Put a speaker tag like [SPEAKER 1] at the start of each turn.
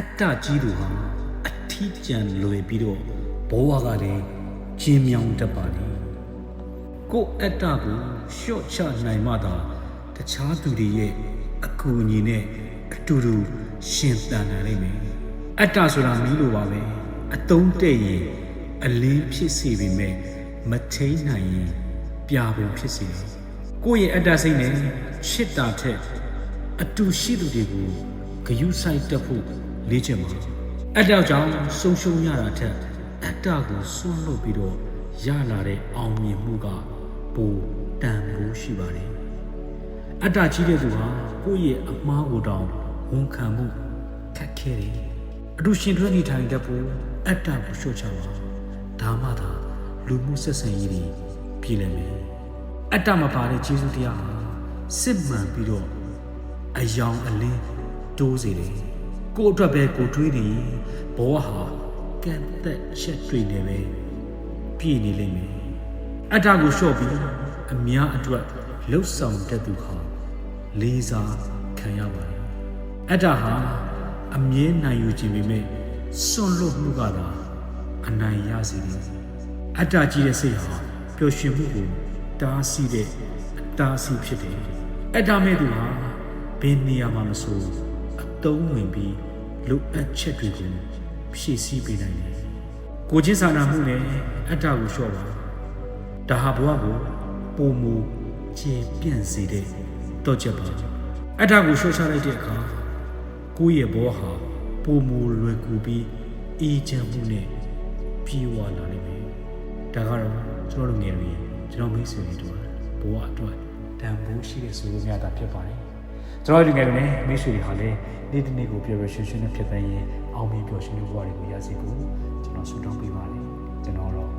[SPEAKER 1] အတ္တကြီးသူဟာအထီးကျန်လွယ်ပြီးတော့ဘဝကလည်းကျင်းမြောင်းတတ်ပါလေကိုယ့်အတ္တကိုရှော့ချနိုင်မှသာတခြားသူတွေရဲ့အကူအညီနဲ့အတူတူရှင်သန်နိုင်လိမ့်မယ်အတ္တဆိုတာမီးလိုပါပဲအတုံးတဲ့ရင်အလင်းဖြစ်စေပေမဲ့မထိန်နိုင်ရင်ပြာပုံဖြစ်စေတယ်ကိုယ့်ရဲ့အတ္တစိတ်နဲ့ရှစ်တာထက်အတူရှိသူတွေကိုဂယုဆိုင်တက်ဖို့ လေ့ကျင့်ပါအတ္တကြောင့်ဆုံးရှုံးရတာထက်အတ္တကိုစွန့်လွတ်ပြီးတော့ရလာတဲ့အောင်မြင်မှုကပိုတန်ဖိုးရှိပါတယ်အတ္တကြီးတဲ့သူဟာကိုယ့်ရဲ့အမှားကိုတောင်ဝန်ခံမှုခက်ခဲတယ်အတူရှင်တွဲနေထိုင်တတ်ဖို့အတ္တကိုလျှော့ချပါဒါမှသာလူမှုဆက်ဆံရေးတွေပြည်လည်မယ်အတ္တမပါတဲ့ကျေးဇူးတရားဟာစစ်မှန်ပြီးတော့အယောင်အလင်းတိုးစေတယ် ကိုယ့်အတွက်ပဲကိုယ်တွေးနေရင်ဘဝဟာကန့်သက်ချက်တွေနေပဲပြည့်နေလိမ့်မယ်အတ္တကိုလျှော့ပြီးအများအတွက်လှုပ်ဆောင်တတ်သူဟာလေးစားခံရပါတယ်အတ္တဟာအမြဲနိုင်ယူခြင်းပေမဲ့စွန့်လွတ်မှုကသာအနိုင်ရစေတယ်အတ္တကြီးတဲ့စိတ်ဟာပျော်ရွှင်မှုကိုတားဆီးတဲ့အတားအဆီးဖြစ်တယ်အတ္တမဲ့သူဟာဘယ်နေရာမှာမဆို အတုံးဝင်ပြီးလိုအပ်ချက်တွေကိုဖြည့်ဆည်းပေးနိုင်တယ်ကိုချင်းစာနာမှုနဲ့အတ္တကိုလျှော့ပါဒါဟာဘဝကိုပုံမူခြေပြန့်စေတဲ့တော့ချက်ပါအတ္တကိုလျှော့ချလိုက်တဲ့အခါကိုယ့်ရဲ့ဘဝဟာပုံမူလွယ်ကူပြီးအေးချမ်းမှုနဲ့ပြေဝလာနိုင်မယ်ဒါကတော့ကျွန်တော်တို့ငယ်တွေကျွန်တော်မိတ်ဆွေတွေတို့ဘဝအတွက်တန်ဖိုးရှိတဲ့ဆိုလိုများတာဖြစ်ပါတယ် ကျွန်တော်ဒီငယ်ကနေမိတ်ဆွေတွေဟာလည်းနေ့တစ်နေ့ကိုပျော်ပျော်ရွှင်ရွှင်နဲ့ဖြတ်သန်းရင်အောင်မြင်ပျော်ရွှင်တဲ့ဘဝတွေကိုရရှိဖို့ကျွန်တော်ဆုတောင်းပေးပါတယ်ကျွန်တော်တော့